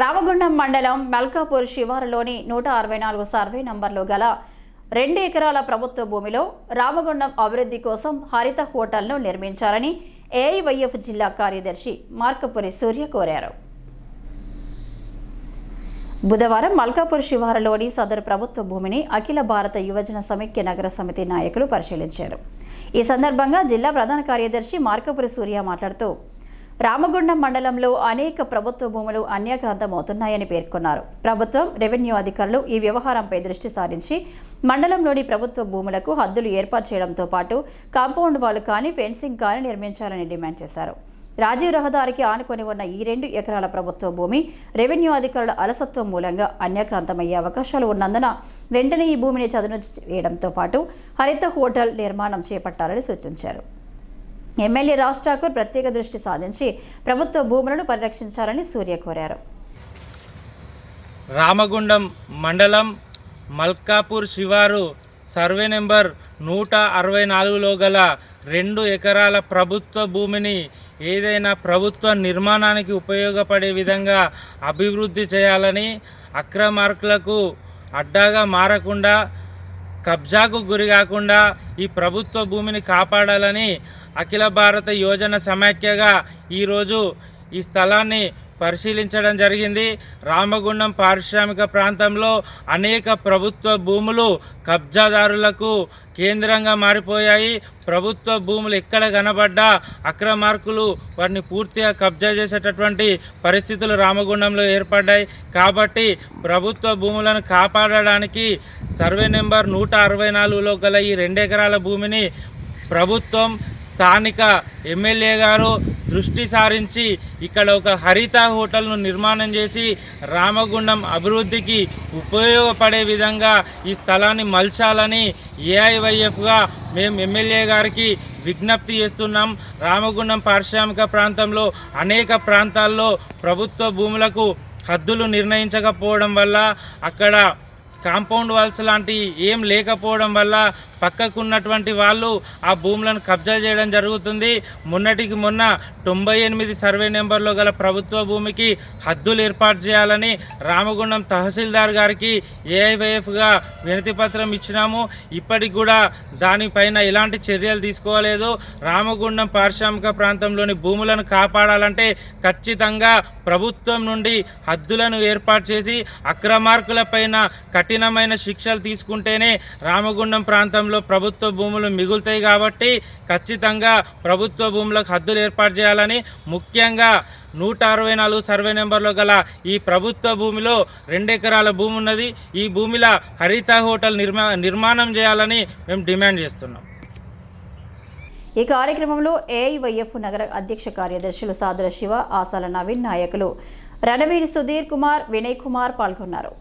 రామగుండం మండలం మల్కాపూర్ శివారులోని నూట అరవై నాలుగు సర్వే నంబర్లో గల రెండు ఎకరాల ప్రభుత్వ భూమిలో రామగుండం అభివృద్ధి కోసం హరిత హోటల్ను నిర్మించాలని ఏఐవైఎఫ్ జిల్లా కార్యదర్శి మార్కపురి సూర్య కోరారు. బుధవారం మల్కాపూర్ శివారులోని సదరు ప్రభుత్వ భూమిని అఖిల భారత యువజన సమైక్య నగర సమితి నాయకులు పరిశీలించారు. ఈ సందర్భంగా జిల్లా ప్రధాన కార్యదర్శి మార్కపురి సూర్య మాట్లాడుతూ రామగుండం మండలంలో అనేక ప్రభుత్వ భూములు అన్యాక్రాంతమవుతున్నాయని పేర్కొన్నారు. ప్రభుత్వం రెవెన్యూ అధికారులు ఈ వ్యవహారంపై దృష్టి సారించి మండలంలోని ప్రభుత్వ భూములకు హద్దులు ఏర్పాటు చేయడంతో పాటు కాంపౌండ్ వాల్ కానీ ఫెన్సింగ్ కానీ నిర్మించాలని డిమాండ్ చేశారు. రాజీవ్ రహదారికి ఆనుకొని ఉన్న ఈ రెండు ఎకరాల ప్రభుత్వ భూమి రెవెన్యూ అధికారుల అలసత్వం మూలంగా అన్యాక్రాంతమయ్యే అవకాశాలు ఉన్నందున వెంటనే ఈ భూమిని చదును వేయడంతో పాటు హరిత హోటల్ నిర్మాణం చేపట్టాలని సూచించారు. ఎమ్మెల్యే రాజ్ ఠాకూర్ ప్రత్యేక దృష్టి సాధించి ప్రభుత్వ భూములను పరిరక్షించాలని సూర్య కోరారు. రామగుండం మండలం మల్కాపూర్ శివారు సర్వే నెంబర్ నూట అరవై నాలుగులో గల రెండు ఎకరాల ప్రభుత్వ భూమిని ఏదైనా ప్రభుత్వ నిర్మాణానికి ఉపయోగపడే విధంగా అభివృద్ధి చేయాలని అక్రమార్కులకు అడ్డాగా మారకుండా కబ్జాకు గురి కాకుండా ఈ ప్రభుత్వ భూమిని కాపాడాలని అఖిల భారత యోజన సమాఖ్యగా ఈరోజు ఈ స్థలాన్ని పరిశీలించడం జరిగింది. రామగుండం పారిశ్రామిక ప్రాంతంలో అనేక ప్రభుత్వ భూములు కబ్జాదారులకు కేంద్రంగా మారిపోయాయి. ప్రభుత్వ భూములు ఎక్కడ కనబడ్డా అక్రమార్కులు వాటిని పూర్తిగా కబ్జా చేసేటటువంటి పరిస్థితులు రామగుండంలో ఏర్పడ్డాయి. కాబట్టి ప్రభుత్వ భూములను కాపాడడానికి సర్వే నెంబర్ నూట అరవై నాలుగులో గల ఈ రెండెకరాల భూమిని ప్రభుత్వం స్థానిక ఎమ్మెల్యే గారు దృష్టి సారించి ఇక్కడ ఒక హరిత హోటల్ను నిర్మాణం చేసి రామగుండం అభివృద్ధికి ఉపయోగపడే విధంగా ఈ స్థలాన్ని మలచాలని ఏఐవైఎఫ్గా మేము ఎమ్మెల్యే గారికి విజ్ఞప్తి చేస్తున్నాం. రామగుండం పారిశ్రామిక ప్రాంతంలో అనేక ప్రాంతాల్లో ప్రభుత్వ భూములకు హద్దులు నిర్ణయించకపోవడం వల్ల అక్కడ కాంపౌండ్ వాల్స్ లాంటి ఏం లేకపోవడం వల్ల పక్కకున్నటువంటి వాళ్ళు ఆ భూములను కబ్జా చేయడం జరుగుతుంది. మొన్నటికి మొన్న తొంభై ఎనిమిది సర్వే నెంబర్లో గల ప్రభుత్వ భూమికి హద్దులు ఏర్పాటు చేయాలని రామగుండం తహసీల్దార్ గారికి ఏఐవైఎఫ్గా వినతి పత్రం ఇచ్చినాము. ఇప్పటికి కూడా దానిపైన ఎలాంటి చర్యలు తీసుకోలేదు. రామగుండం పారిశ్రామిక ప్రాంతంలోని భూములను కాపాడాలంటే ఖచ్చితంగా ప్రభుత్వం నుండి హద్దులను ఏర్పాటు చేసి అక్రమార్కులపైన కఠినమైన శిక్షలు తీసుకుంటేనే రామగుండం ప్రాంతంలో ప్రభుత్వ భూములు మిగులుతాయి కాబట్టి ఖచ్చితంగా ప్రభుత్వ భూములకు హద్దులు ఏర్పాటు చేయాలని ముఖ్యంగా నూట అరవై నాలుగు సర్వే నెంబర్లో గల ఈ ప్రభుత్వ భూమిలో రెండెకరాల భూమి ఉన్నది. ఈ భూమిలో హరిత హోటల్ నిర్మా నిర్మాణం చేయాలని మేము డిమాండ్ చేస్తున్నాం. ఈ కార్యక్రమంలో ఏఐవైఎఫ్ నగర అధ్యక్ష కార్యదర్శులు సాదర శివ ఆసాల నవీన్ నాయకులు రణవీర్ సుధీర్ కుమార్ వినయ్ కుమార్ పాల్గొన్నారు.